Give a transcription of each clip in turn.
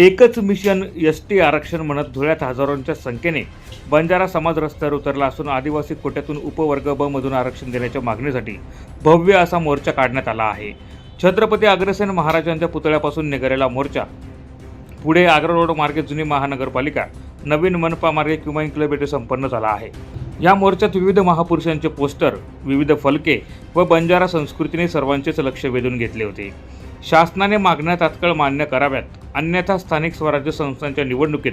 एकच mission S T आरक्षण म्हणत धुळ्यात हजारोंच्या संख्येने बंजारा समाज रस्त्यावर उतरला असून आदिवासी कोट्यातून उपवर्ग ब मधून आरक्षण देण्याच्या मागणीसाठी भव्य असा मोर्चा काढण्यात आला आहे. छत्रपती अग्रसेन महाराजांच्या पुतळ्यापासून निघालेला मोर्चा पुढे आग्रा रोड मार्गे जुनी महानगरपालिका नवीन मनपा मार्गे क्युमाइन क्लब येथे संपन्न झाला आहे. या मोर्चात विविध महापुरुषांचे पोस्टर विविध फलके व बंजारा संस्कृतीने सर्वांचेच लक्ष वेधून घेतले होते. शासनाने मागण्या तात्काळ मान्य कराव्यात. अन्यथा स्थानिक स्वराज्य संस्थांच्या निवडणुकीत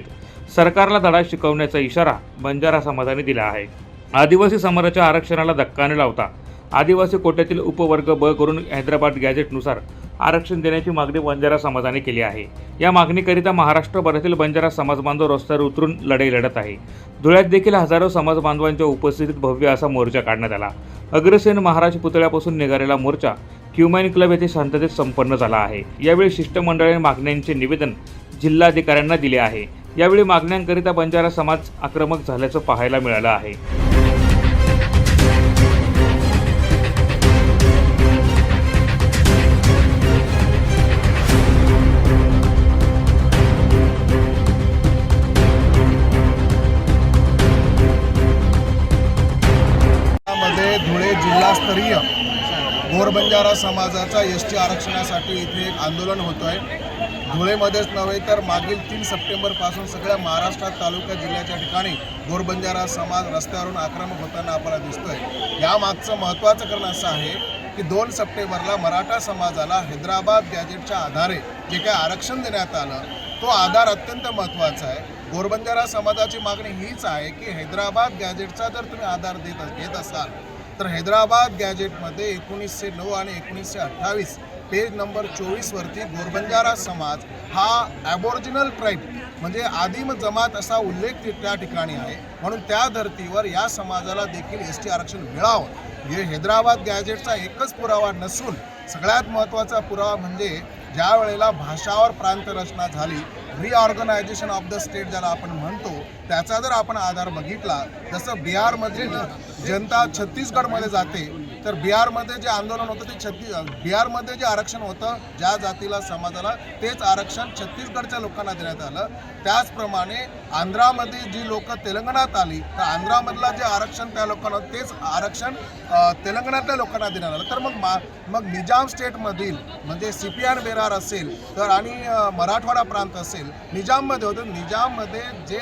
सरकारला धडा शिकवण्याचा इशारा बंजारा समाजाने दिला आहे. आदिवासी समाजाच्या आरक्षणाला धक्का न लावता आदिवासी कोट्यातील उपवर्ग ब करून हैदराबाद गॅझेटनुसार आरक्षण देण्याची मागणी बंजारा समाजाने केली आहे. या मागणीकरिता महाराष्ट्रभरातील बंजारा समाज बांधव रस्त्यावर उतरून लढाई लढत आहे. धुळ्यात देखील हजारो समाज बांधवांच्या उपस्थितीत भव्य असा मोर्चा काढण्यात आला. अग्रसेन महाराज पुतळ्यापासून निघालेला मोर्चा क्युमाइन क्लब येथे शांततेत संपन्न झाला आहे. यावेळी शिष्टमंडळाने मागण्यांचे निवेदन जिल्हाधिकाऱ्यांना दिले आहे. यावेळी मागण्यांकरिता बंजारा समाज आक्रमक झाल्याचं पाहायला मिळालं आहे. जिल्हास्तरीय घोरबंजारा समाजाचा एस टी आरक्षणासाठी इथे एक आंदोलन होतो आहे धुळेमध्येच नव्हे तर मागील तीन सप्टेंबरपासून सगळ्या महाराष्ट्रात तालुका जिल्ह्याच्या ठिकाणी गोरबंजारा समाज रस्त्यावरून आक्रमक होताना आपल्याला दिसतोय. यामागचं महत्त्वाचं कारण असं आहे की दोन सप्टेंबरला मराठा समाजाला हैदराबाद गॅजेटच्या आधारे जे काही आरक्षण देण्यात आलं तो आधार अत्यंत महत्त्वाचा आहे. गोरबंजारा समाजाची मागणी हीच आहे की हैदराबाद गॅजेटचा जर तुम्ही आधार देत घेत असाल तर हैदराबाद गॅजेटमध्ये एकोणीसशे नऊ आणि एकोणीसशे अठ्ठावीस पेज नंबर चोवीसवरती गोरबंजारा समाज हा ॲबोरिजिनल ट्राईब म्हणजे आदिम जमात असा उल्लेख त्या ठिकाणी आहे. म्हणून त्या धर्तीवर या समाजाला देखील एस टी आरक्षण मिळावं. हे हैदराबाद गॅजेटचा एकच पुरावा नसून सगळ्यात महत्त्वाचा पुरावा म्हणजे ज्या वेळेला भाषावर प्रांत रचना झाली रिऑर्गनायझेशन ऑफ द स्टेट ज्याला आपण म्हणतो त्याचा जर आपण आधार बघितला जसं बिहारमध्ये जनता छत्तीसगडमध्ये जाते तर बिहारमध्ये जे आंदोलन होतं ते छत्तीस बिहारमध्ये जे आरक्षण होतं ज्या जातीला समाजाला तेच आरक्षण छत्तीसगडच्या लोकांना देण्यात आलं. त्याचप्रमाणे आंध्रामध्ये जी लोक तेलंगणात आली तर आंध्रामधला जे आरक्षण त्या लोकांना तेच आरक्षण तेलंगणातल्या लोकांना देण्यात आलं. तर मग मा मग निजाम स्टेटमधील म्हणजे सिपियान बेरार असेल तर आणि मराठवाडा प्रांत असेल निजाममध्ये होतं. निजाममध्ये जे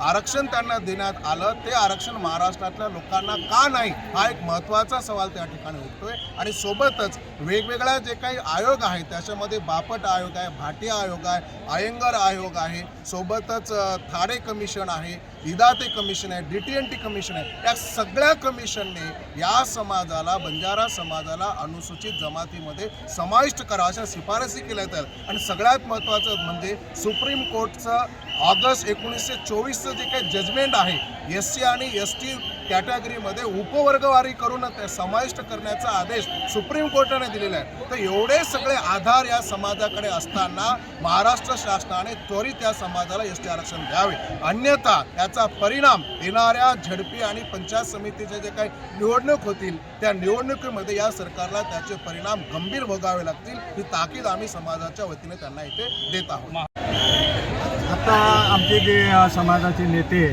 आरक्षण त्यांना देण्यात आलं ते आरक्षण महाराष्ट्रातल्या लोकांना का नाही हा एक महत्त्वाचा सवाल त्या ठिकाणी उठतोय. आणि सोबतच वेगवेगळ्या जे काही आयोग आहेत त्याच्यामध्ये बापट आयोग आहे भाटिया आयोग आहे अयंगर आयोग आहे सोबतच थाडे कमिशन आहे इदाते कमिशन आहे D T N T commission आहे. या सगळ्या कमिशनने या समाजाला बंजारा समाजाला अनुसूचित जमातीमध्ये समाविष्ट करा अशा शिफारसी केल्या जातात आणि सगळ्यात महत्त्वाचं म्हणजे सुप्रीम कोर्टचं ऑगस्ट एकोणीसशे चोवीसचं जे काही जजमेंट आहे एस सी आणि एस टी कॅटेगरीमध्ये उपवर्गवारी करून ते समाविष्ट करण्याचा आदेश सुप्रीम कोर्टाने दिलेला आहे. तर एवढे सगळे आधार या समाजाकडे असताना महाराष्ट्र शासनाने त्वरित या समाजाला एस टी आरक्षण द्यावे. अन्यथा याचा परिणाम येणाऱ्या झडपी आणि पंचायत समितीचे जे काही निवडणूक होतील त्या निवडणुकीमध्ये या सरकारला त्याचे परिणाम गंभीर भोगावे लागतील. ही ताकीद आम्ही समाजाच्या वतीने त्यांना इथे देत आहोत. आता आमचे जे समाजाचे नेते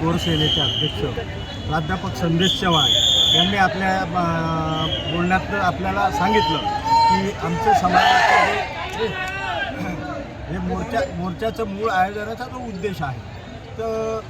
कोर सेनेचे अध्यक्ष प्राध्यापक संदेश चव्हाण यांनी आपल्या बोलण्यात आपल्याला सांगितलं की आमचं समाजाचं हे मोर्चा मोर्चाचं मूळ आयोजनाचा जो उद्देश आहे तर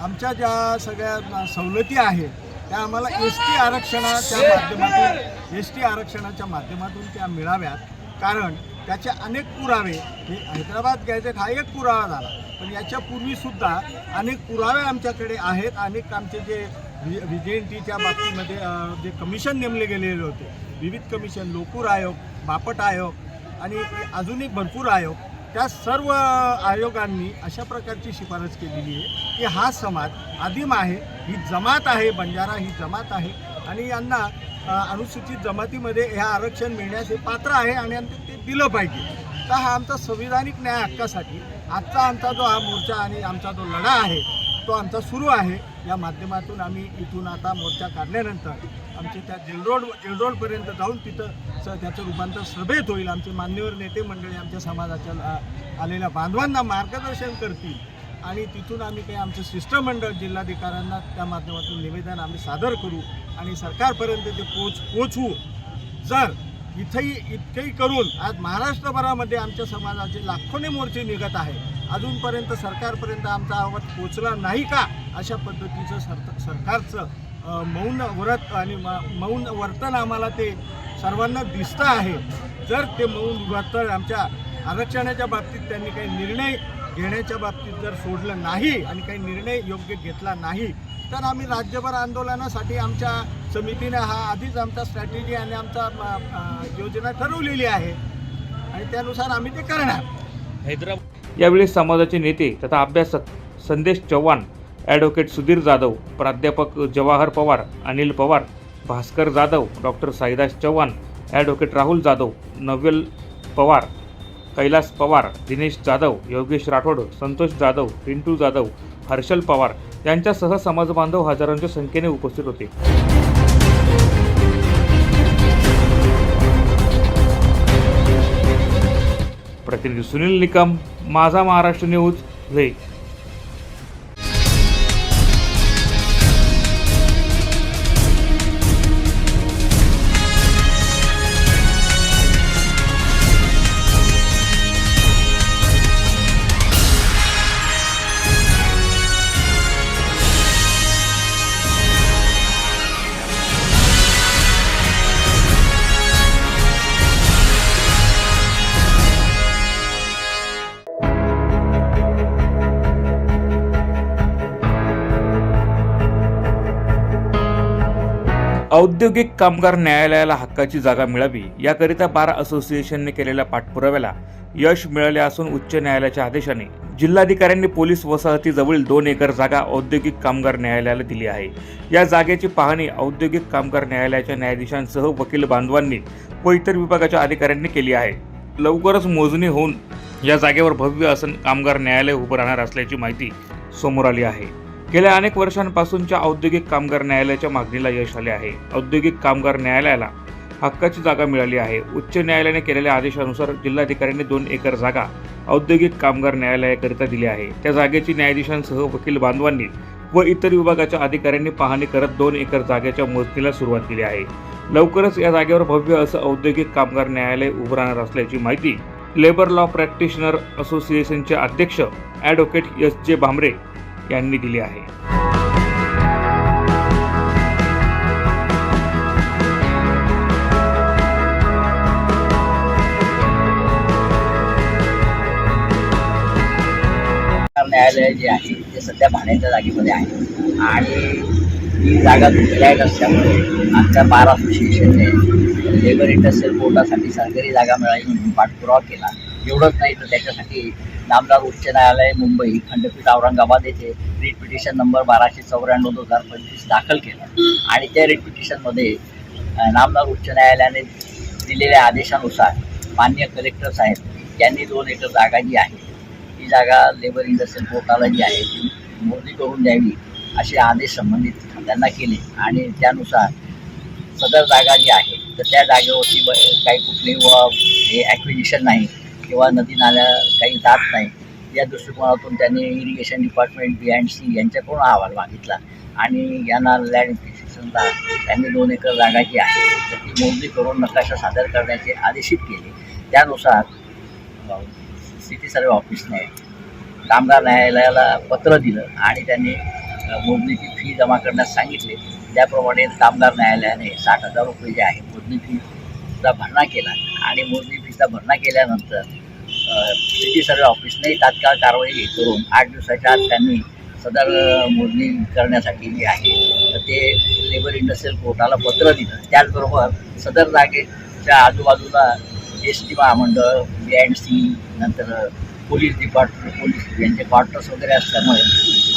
आमच्या ज्या सगळ्या सवलती आहेत त्या आम्हाला एस टी आरक्षणाच्या माध्यमातून एस टी आरक्षणाच्या माध्यमातून त्या मिळाव्यात. कारण त्याचे अनेक पुरावे हे हैदराबाद गॅजेट हा एक पुरावा झाला. पण याच्यापूर्वीसुद्धा अनेक पुरावे आमच्याकडे आहेत. अनेक आमचे जे व्हि व्हि जे एन टीच्या बाबतीमध्ये जे कमिशन नेमले गेलेले होते. विविध कमिशन लोकूर आयोग बापट आयोग आणि अजून एक भरपूर आयोग. त्या सर्व आयोगांनी अशा प्रकारची शिफारस केलेली आहे की हा समाज आदिम आहे ही जमात आहे बंजारा ही जमात आहे आणि यांना अनुसूचित जमातीमध्ये ह्या आरक्षण मिळण्यास हे पात्र आहे आणि ते दिलं पाहिजे. तर हा आमचा संविधानिक न्याय हक्कासाठी आजचा आमचा जो हा मोर्चा आणि आमचा जो लढा आहे तो आमचा सुरू आहे. या माध्यमातून आम्ही इथून आता मोर्चा काढल्यानंतर आमचे त्या जेलरोड जेलरोडपर्यंत जाऊन तिथं स त्याचं रूपांतर सभेत होईल. आमचे मान्यवर नेते मंडळी आमच्या समाजाच्या आलेल्या बांधवांना मार्गदर्शन करतील. आणि तिथून आम्ही काही आमचं शिष्टमंडळ जिल्हाधिकाऱ्यांना त्या माध्यमातून निवेदन आम्ही सादर करू आणि सरकारपर्यंत ते पोच पोचवू. जर इथंही इतकंही करून आज महाराष्ट्रभरामध्ये आमच्या समाजाचे लाखोने मोर्चे निघत आहे अजूनपर्यंत सरकारपर्यंत आमचा आवाज पोचला नाही का? अशा पद्धतीचं सर सरकारचं मौन व्रत आणि म- मौन वर्तन आम्हाला ते सर्वांना दिसतं आहे. जर ते मौन वर्तन आमच्या आरक्षणाच्या बाबतीत त्यांनी काही निर्णय घेण्याच्या बाबतीत जर सोडलं नाही आणि काही निर्णय योग्य घेतला नाही तर आम्ही राज्यभर आंदोलनासाठी आमच्या समितीने हा आधीच आमचा स्ट्रॅटेजी आणि आमचा योजना ठरवलेली आहे. आणि त्यानुसार आम्ही ते करणार. हैदराबाद यावेळी समाजाचे नेते तथा अभ्यासक संदेश चव्हाण ॲडव्होकेट सुधीर जाधव प्राध्यापक जवाहर पवार अनिल पवार भास्कर जाधव डॉक्टर साईदास चव्हाण ॲडव्होकेट राहुल जाधव नव्यल पवार कैलास पवार दिनेश जाधव योगेश राठोड संतोष जाधव पिंटू जाधव हर्षल पवार यांच्यासह समाजबांधव हजारांच्या संख्येने उपस्थित होते. प्रतिनिधी सुनील निकम माझा महाराष्ट्र न्यूज धुळे. औद्योगिक कामगार न्यायालयाला हक्काची जागा मिळावी याकरिता बार असोसिएशनने केलेल्या पाठपुराव्याला यश मिळाले असून उच्च न्यायालयाच्या आदेशाने जिल्हाधिकाऱ्यांनी पोलीस वसाहतीजवळील दोन एकर जागा औद्योगिक कामगार न्यायालयाला दिली आहे. या जागेची पाहणी औद्योगिक कामगार न्यायालयाच्या न्यायाधीशांसह वकील बांधवांनी व इतर विभागाच्या अधिकाऱ्यांनी केली आहे. लवकरच मोजणी होऊन या जागेवर भव्य असं कामगार न्यायालय उभं राहणार असल्याची माहिती समोर आली आहे. गेल्या अनेक वर्षांपासूनच्या औद्योगिक कामगार न्यायालयाच्या मागणीला यश आले आहे. औद्योगिक कामगार न्यायालयाला हक्काची जागा मिळाली आहे. उच्च न्यायालयाने केलेल्या आदेशानुसार जिल्हाधिकाऱ्यांनी दोन एकर जागा औद्योगिक कामगार न्यायालयाकरिता दिली आहे. त्या जागेची न्यायाधीशांसह वकील बांधवांनी व इतर विभागाच्या अधिकाऱ्यांनी पाहणी करत दोन एकर जागेच्या मोजणीला सुरुवात केली आहे. लवकरच या जागेवर भव्य असं औद्योगिक कामगार न्यायालय उभं राहणार असल्याची माहिती लेबर लॉ प्रॅक्टिशनर असोसिएशनचे अध्यक्ष ॲडव्होकेट एस जे भामरे यांनी दिली आहे. न्यायालय जे आहे ते सध्या भाड्याच्या जागेमध्ये आहे. आणि ही जागा फ्लॅट असल्यामुळे आमच्या बार असोसिएशनने लेबर इंडस्ट्रियल बोर्डासाठी सरकारी जागा मिळाली म्हणून पाठपुरावा केला. एवढंच नाही तर त्याच्यासाठी नामदार उच्च न्यायालय मुंबई खंडपीठ औरंगाबाद येथे रिट पिटिशन नंबर बाराशे चौऱ्याण्णव दोन हजार पंचवीस दाखल केलं. आणि त्या रिट पिटिशनमध्ये नामदार उच्च न्यायालयाने दिलेल्या आदेशानुसार मान्य कलेक्टर साहेब यांनी दोन एकर जागा जी आहे ही जागा लेबर इंडस्ट्रियल कोर्टाला जी आहे ती मोजणी करून द्यावी असे आदेश संबंधित त्यांना केले. आणि त्यानुसार सदर जागा जी आहे तर त्या जागेवरती काही कुठली व हे ॲक्विजिशन नाही. किंवा नदी नाल्या काही जात नाही या दृष्टिकोनातून त्यांनी irrigation department B and C यांच्याकडून अहवाल मागितला. आणि यांना लँड इन्स्टिट्यूशनला त्यांनी दोन एकर जागा जी आहे तर ती मोजणी करून नकाशा सादर करण्याचे आदेशित केले. त्यानुसार सिटी सर्वे ऑफिसने कामगार न्यायालयाला पत्र दिलं आणि त्यांनी मोजणीची फी जमा करण्यास सांगितले. त्याप्रमाणे कामगार न्यायालयाने साठ हजार रुपये जे आहे मोजणी फीचा भरणा केला. आणि मोजणी फीचा भरणा केल्यानंतर सिटी सर्वे ऑफिसने तात्काळ कारवाई करून आठ दिवसाच्या आत त्यांनी सदर मोजणी करण्यासाठी जे आहे तर ते लेबर इंडस्ट्रियल कोर्टाला पत्र दिलं. त्याचबरोबर सदर जागेच्या आजूबाजूला एस टी महामंडळ बी अँड सी नंतर पोलीस डिपार्टमेंट पोलीस यांचे क्वार्टर्स वगैरे असल्यामुळे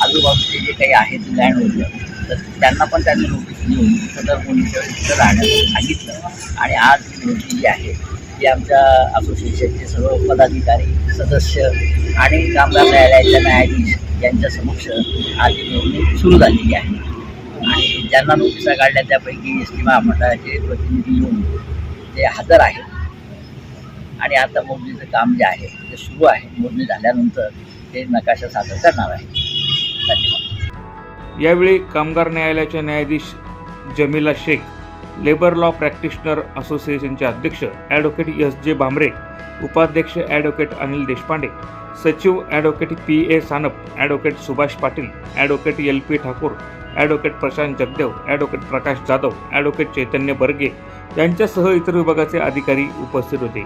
आजूबाजूचे जे काही आहेत लँड तर त्यांना पण त्यांनी नोटीस देऊन सदर मुलीच्या तिथं राहण्याचं सांगितलं. आणि आज ही नोटीस जी आहे. की आमच्या असोसिएशनचे सर्व पदाधिकारी सदस्य आणि कामगार न्यायालयाच्या न्यायाधीश यांच्या समक्ष आज ही नोंदणी सुरू झालेली आहे. आणि ज्यांना नोटिसा काढल्या त्यापैकी एस टी महामंडळाचे प्रतिनिधी येऊन ते हजर आहेत. आणि आता मोजणीचं काम जे आहे ते सुरू आहे. मोजणी झाल्यानंतर ते नकाशा सादर करणार आहे धन्यवाद. यावेळी कामगार न्यायालयाचे न्यायाधीश Jamila Shaikh labour law practitioner असोसिएशनचे अध्यक्ष ॲडव्होकेट एस जे भांबरे उपाध्यक्ष ॲडव्होकेट अनिल देशपांडे सचिव advocate P A Sanap advocate Subhash Patil advocate L P Thakur advocate Prashant Jagdev advocate Prakash Jadhav advocate Chaitanya Barge यांच्यासह इतर विभागाचे अधिकारी उपस्थित होते.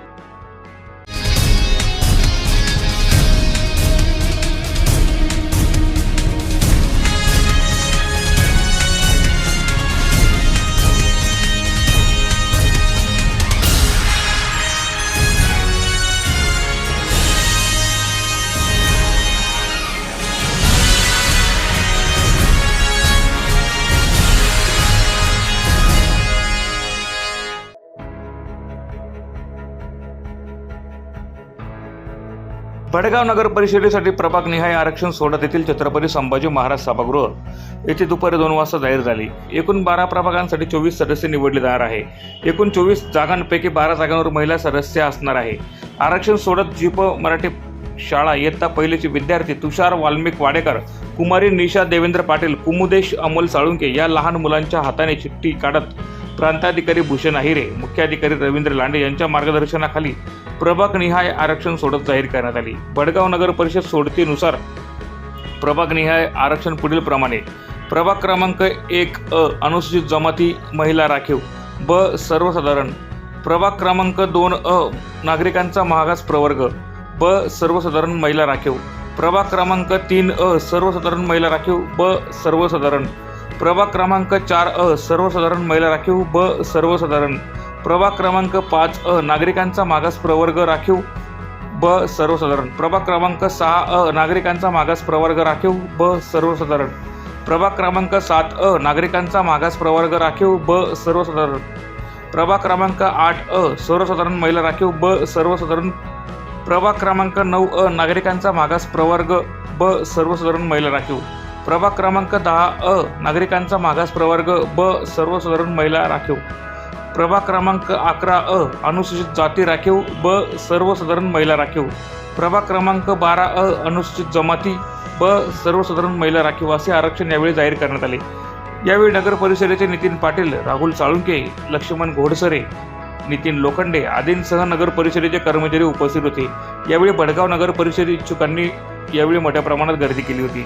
वडगाव नगर परिषदेसाठी प्रभाग निहाय आरक्षण सोडत येथील छत्रपती संभाजी महाराज सभागृह. येथे दुपारी दोन वाजता जाहीर झाली. एकूण बारा प्रभागांसाठी चोवीस सदस्य निवडले जाणार आहे. एकूण चोवीस जागांपैकी बारा जागांवर महिला सदस्य असणार आहे. आरक्षण सोडत जीप मराठी शाळा इयत्ता पहिलेचे विद्यार्थी तुषार वाल्मिक वाडेकर कुमारी निशा देवेंद्र पाटील कुमुदेश अमोल साळुंके या लहान मुलांच्या हाताने चिठ्ठी काढत प्रांताधिकारी भूषण अहिरे मुख्याधिकारी रवींद्र लांडे यांच्या मार्गदर्शनाखाली प्रभागनिहाय आरक्षण सोडत जाहीर करण्यात आली. बडगाव नगर परिषद सोडतीनुसार प्रभाग निहाय आरक्षण पुढील प्रमाणे. प्रभाग क्रमांक एक अ अनुसूचित जमाती महिला राखीव. ब सर्वसाधारण. प्रभाग क्रमांक दोन अ नागरिकांचा मागास प्रवर्ग. ब सर्वसाधारण महिला राखीव. प्रभाग क्रमांक तीन अ सर्वसाधारण महिला राखीव. ब सर्वसाधारण. प्रभाग क्रमांक चार अ सर्वसाधारण महिला राखीव ब सर्वसाधारण. प्रभाग क्रमांक पाच अ नागरिकांचा मागास प्रवर्ग राखीव ब सर्वसाधारण. प्रभाग क्रमांक सहा अ नागरिकांचा मागास प्रवर्ग राखीव ब सर्वसाधारण. प्रभाग क्रमांक सात अ नागरिकांचा मागास प्रवर्ग राखीव ब सर्वसाधारण. प्रभाग क्रमांक आठ अ सर्वसाधारण महिला राखीव ब सर्वसाधारण. प्रभाग क्रमांक नऊ अ नागरिकांचा मागास प्रवर्ग ब सर्वसाधारण महिला राखीव. प्रभाग क्रमांक दहा अ नागरिकांचा मागास प्रवर्ग ब सर्वसाधारण महिला राखीव. प्रभाग क्रमांक अकरा अ अनुसूचित जाती राखीव ब सर्वसाधारण महिला राखीव. प्रभाग क्रमांक बारा अ अनुसूचित जमाती ब सर्वसाधारण महिला राखीव असे आरक्षण यावेळी जाहीर करण्यात आले. यावेळी नगर परिषदेचे नितीन पाटील राहुल साळुंके लक्ष्मण घोडसरे नितीन लोखंडे आदींसह नगर परिषदेचे कर्मचारी उपस्थित होते. यावेळी भडगाव नगर परिषद इच्छुकांनी यावेळी मोठ्या प्रमाणात गर्दी केली होती.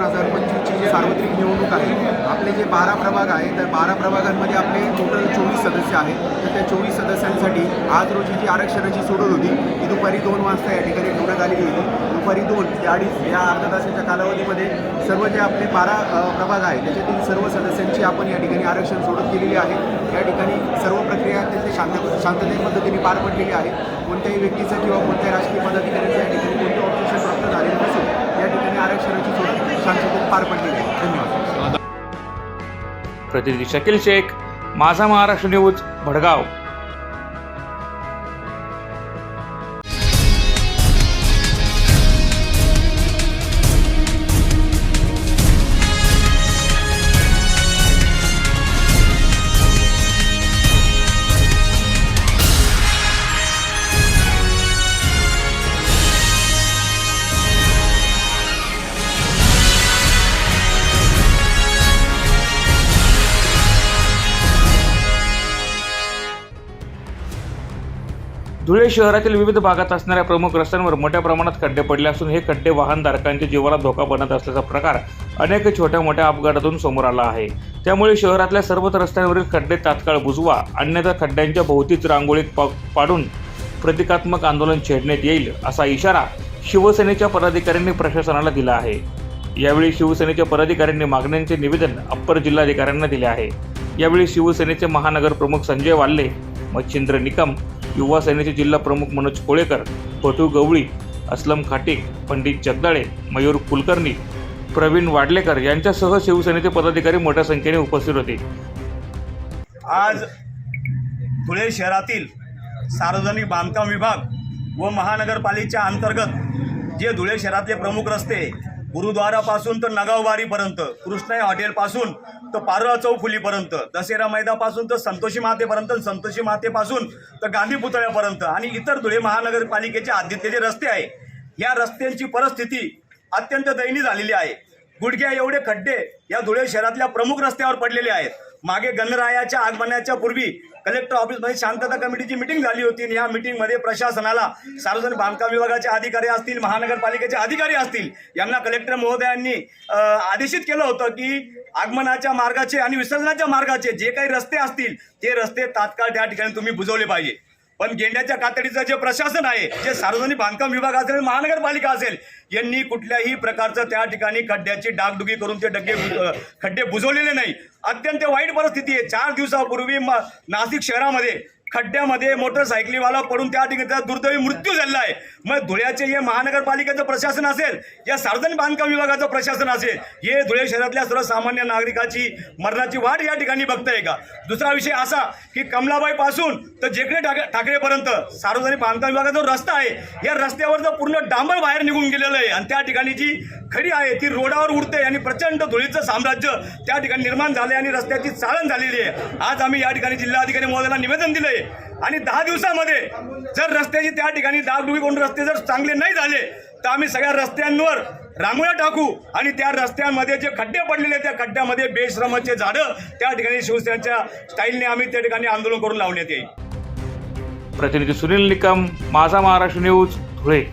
दोन हजार पंचवीसची जी सार्वत्रिक निवडणूक आहे आपले जे बारा प्रभाग आहे तर बारा प्रभागांमध्ये आपले टोटल चोवीस सदस्य आहेत. तर त्या चोवीस सदस्यांसाठी आज रोजी जी आरक्षणाची सोडत होती ती दुपारी दोन वाजता या ठिकाणी ठेवण्यात आलेली होती. दुपारी दोन ते अडीच या अर्धा तासाच्या कालावधीमध्ये सर्व जे आपले बारा प्रभाग आहे त्याच्यातील सर्व सदस्यांची आपण या ठिकाणी आरक्षण सोडत केलेली आहे. या ठिकाणी सर्व प्रक्रिया अत्यंत शांत शांततेच्या पद्धतीने पार पडलेली आहे. कोणत्याही व्यक्तीचं किंवा कोणत्याही राजकीय पदाधिकाऱ्यांचं या ठिकाणी कोणतं ऑब्जेक्शन प्राप्त झालेलं नसून या ठिकाणी आरक्षणाची सोडत शांततेत पार पडलेली आहे. धन्यवाद. प्रतिनिधी शकील शेख माझा महाराष्ट्र न्यूज भडगाव. धुळे शहरातील विविध भागात असणाऱ्या प्रमुख रस्त्यांवर मोठ्या प्रमाणात खड्डे पडले असून हे खड्डे वाहनधारकांच्या जीवाला धोका बनत असल्याचा प्रकार अनेक छोट्या मोठ्या अपघातातून समोर आला आहे. त्यामुळे शहरातल्या सर्वच रस्त्यांवरील खड्डे तात्काळ बुजवा अन्यथा खड्ड्यांच्या भोवतीच रांगोळीत पा पाडून प्रतिकात्मक आंदोलन छेडण्यात येईल असा इशारा शिवसेनेच्या पदाधिकाऱ्यांनी प्रशासनाला दिला आहे. यावेळी शिवसेनेच्या पदाधिकाऱ्यांनी मागण्यांचे निवेदन अप्पर जिल्हाधिकाऱ्यांना दिले आहे. यावेळी शिवसेनेचे महानगर प्रमुख संजय वाल्ले मच्छिंद्र निकम युवा सेनेचे जिल्हा प्रमुख मनोज कोळेकर पटू गवळी असलम खाटेक पंडित जगदाळे मयूर कुलकर्णी प्रवीण वाडलेकर यांच्यासह शिवसेनेचे पदाधिकारी मोठ्या संख्येने उपस्थित होते. आज धुळे शहरातील सार्वजनिक बांधकाम विभाग व महानगरपालिकेच्या अंतर्गत जे धुळे शहरातले प्रमुख रस्ते गुरुद्वारापासून तर नगावबारीपर्यंत कृष्णाई हॉटेलपासून तर पारोळा चौफुलीपर्यंत दसेरा मैदापासून तर संतोषी मातेपर्यंत संतोषी मातेपासून तर गांधी पुतळ्यापर्यंत आणि इतर धुळे महानगरपालिकेचे आदित्यचे जे रस्ते आहे. या रस्त्यांची परिस्थिती अत्यंत दयनीय झालेली आहे. गुडघ्या एवढे खड्डे या धुळे शहरातल्या प्रमुख रस्त्यावर पडलेले आहेत. मागे गणरायाच्या आगमनाच्या पूर्वी कलेक्टर ऑफिसमध्ये शांतता कमिटीची मिटिंग झाली होती आणि या मिटिंगमध्ये प्रशासनाला सार्वजनिक बांधकाम विभागाचे अधिकारी असतील महानगरपालिकेचे अधिकारी असतील यांना कलेक्टर महोदयांनी आदेशित केलं होतं की आगमनाच्या मार्गाचे आणि विसर्जनाच्या मार्गाचे जे काही रस्ते असतील ते रस्ते तात्काळ त्या ठिकाणी तुम्ही बुजवले पाहिजे. पण गेंड्याच्या कातडीचं जे प्रशासन आहे जे सार्वजनिक बांधकाम विभाग असेल महानगरपालिका असेल यांनी कुठल्याही प्रकारचं त्या ठिकाणी खड्ड्याची डागडुगी करून ते डग्गे खड्डे बुजवलेले नाही. अत्यंत वाईट परिस्थिती आहे. चार दिवसापूर्वी नाशिक शहरामध्ये खड्ड्यामध्ये मोटरसायकलीवाला पडून त्या ठिकाणी त्याचा दुर्दैवी मृत्यू झालेला आहे. मग धुळ्याचे हे महानगरपालिकेचं प्रशासन असेल या सार्वजनिक बांधकाम विभागाचं प्रशासन असेल हे धुळे शहरातल्या सर्वसामान्य नागरिकाची मरणाची वाट या ठिकाणी बघताय का? दुसरा विषय असा की कमलाबाई पासून तर जेकडे ठाकरेपर्यंत सार्वजनिक बांधकाम विभागाचा जो रस्ता आहे या रस्त्यावर पूर्ण डांबर बाहेर निघून गेलेलं आहे. आणि त्या ठिकाणी जी खडी आहे ती रोडावर उडते आणि प्रचंड धुळीचं साम्राज्य त्या ठिकाणी निर्माण झाले आणि रस्त्याची चाळण झालेली आहे. आज आम्ही या ठिकाणी जिल्हाधिकारी महोदयाला निवेदन दिलंय आणि दहा दिवसामध्ये जर रस्त्याची त्या ठिकाणी डागडुगी कोण रस्ते जर चांगले नाही झाले तर आम्ही सगळ्या रस्त्यांवर रांगोळ्या टाकू आणि त्या रस्त्यांमध्ये जे खड्डे पडलेले त्या खड्ड्यामध्ये बेश्रमाचे झाडं त्या ठिकाणी शिवसेनेच्या स्टाईलने आम्ही त्या ठिकाणी आंदोलन करून लावण्यात येईल. प्रतिनिधी सुनील निकम माझा महाराष्ट्र न्यूज धुळे.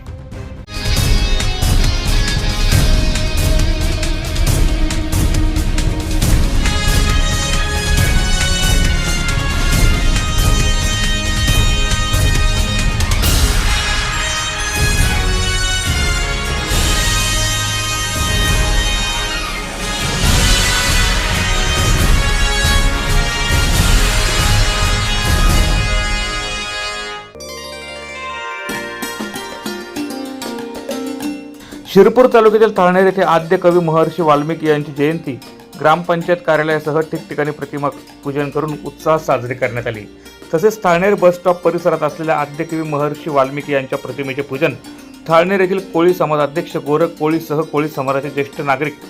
शिरपूर तालुक्यातील थाळनेर येथे आद्य कवी महर्षी वाल्मिकी यांची जयंती. ग्रामपंचायत कार्यालयासह ठिकठिकाणी प्रतिमा पूजन करून उत्साहात साजरी करण्यात आली. तसेच थाळनेर बस स्टॉप परिसरात असलेल्या आद्य कवी महर्षी वाल्मिकी यांच्या प्रतिमेचे पूजन. थाळनेर येथील कोळी समाजाध्यक्ष गोरख कोळीसह कोळी समाजाचे ज्येष्ठ नागरिक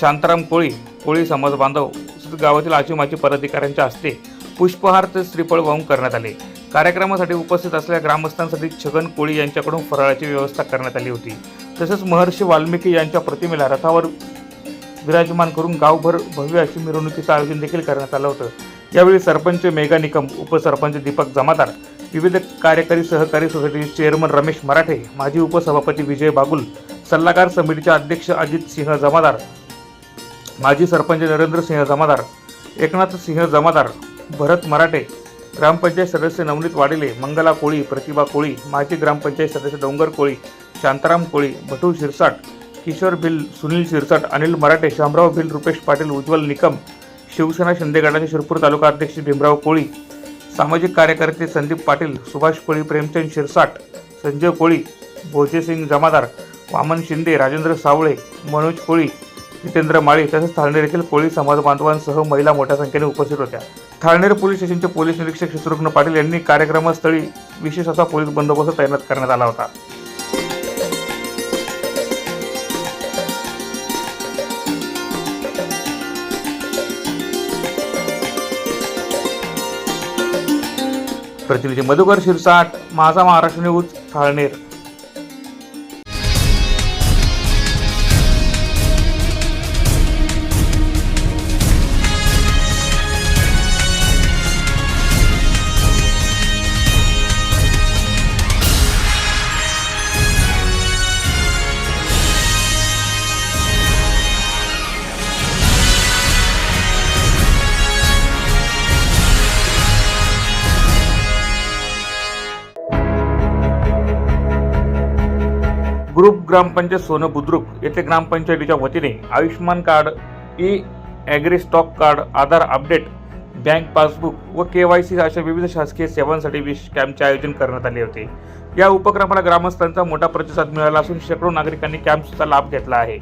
शांताराम कोळी कोळी समाज बांधव गावातील आजीमाजी पदाधिकाऱ्यांच्या हस्ते पुष्पहार ते श्रीफळ वाहून करण्यात आले. कार्यक्रमासाठी उपस्थित असलेल्या ग्रामस्थांसाठी छगन कोळी यांच्याकडून फराळाची व्यवस्था करण्यात आली होती. तसेच महर्षी वाल्मिकी यांच्या प्रतिमेला रथावर विराजमान करून गावभर भव्य अशी मिरवणुकीचं आयोजन देखील करण्यात आलं होतं. यावेळी सरपंच मेघा निकम उपसरपंच दीपक जमादार विविध कार्यकारी सहकारी सोसायटीचे चेअरमन रमेश मराठे माजी उपसभापती विजय बागुल सल्लागार समितीचे अध्यक्ष अजित सिंह जमादार माजी सरपंच नरेंद्र सिंह जमादार एकनाथ सिंह जमादार भरत मराठे ग्रामपंचायत सदस्य नवनीत वाडेले मंगला कोळी प्रतिभा कोळी माजी ग्रामपंचायत सदस्य डोंगर कोळी शांताराम कोळी भटू शिरसाट किशोर भिल सुनील शिरसाट अनिल मराठे शामराव भिल रुपेश पाटील उज्ज्वल निकम शिवसेना शिंदे गटाचे शिरपूर तालुका अध्यक्ष भीमराव कोळी सामाजिक कार्यकर्ते संदीप पाटील सुभाष कोळी प्रेमचंद शिरसाट संजय कोळी भोजेसिंग जमादार वामन शिंदे राजेंद्र सावळे मनोज कोळी जितेंद्र माळी तसेच थाळनेर येथील कोळी समाज बांधवांसह महिला मोठ्या संख्येने उपस्थित होत्या. थाळनेर पोलीस स्टेशनचे पोलीस निरीक्षक शत्रुघ्न पाटील यांनी कार्यक्रमस्थळी विशेष असा पोलीस बंदोबस्त तैनात करण्यात आला होता. प्रतिनिधी मधुकर शिरसाट माझा महाराष्ट्र न्यूज थाळनेर. ग्रुप ग्रामपंचायत सोनं बुद्रुक येथे ग्रामपंचायतीच्या वतीने Ayushman card E agri stock card Aadhaar update bank passbook व के वाय सी अशा विविध शासकीय सेवांसाठी विशेष कॅम्पचे आयोजन करण्यात आले होते. या उपक्रमाला ग्रामस्थांचा मोठा प्रतिसाद मिळाला असून शेकडो नागरिकांनी कॅम्पचा लाभ घेतला आहे.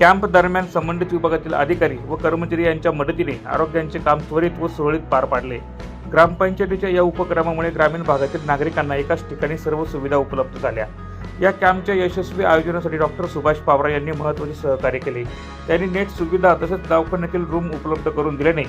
कॅम्प दरम्यान संबंधित विभागातील अधिकारी व कर्मचारी यांच्या मदतीने आरोग्यांचे काम त्वरित व सुरळीत पार पाडले. ग्रामपंचायतीच्या या उपक्रमामुळे ग्रामीण भागातील नागरिकांना एकाच ठिकाणी सर्व सुविधा उपलब्ध झाल्या. या कॅम्पच्या यशस्वी आयोजनासाठी डॉक्टर सुभाष पावरा यांनी महत्त्वाचे सहकार्य केले. त्यांनी नेट सुविधा तसेच दवाखान्यातील रूम उपलब्ध करून दिल्याने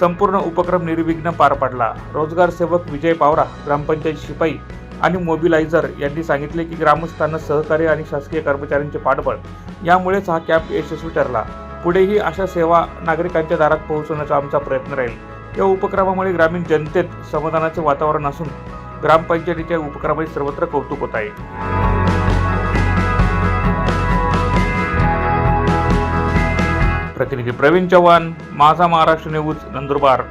संपूर्ण उपक्रम निर्विघ्न पार पाडला. रोजगार सेवक विजय पावरा ग्रामपंचायत शिपाई आणि मोबिलायझर यांनी सांगितले की ग्रामस्थांना सहकार्य आणि शासकीय कर्मचाऱ्यांचे पाठबळ यामुळेच हा कॅम्प यशस्वी ठरला. पुढेही अशा सेवा नागरिकांच्या दारात पोहोचवण्याचा आमचा प्रयत्न राहील. या उपक्रमामुळे ग्रामीण जनतेत समाधानाचे वातावरण असून ग्रामपंचायतीच्या उपक्रमाचे सर्वत्र कौतुक होत आहे. प्रतिनिधी प्रवीण चव्हाण माझा महाराष्ट्र न्यूज नंदुरबार.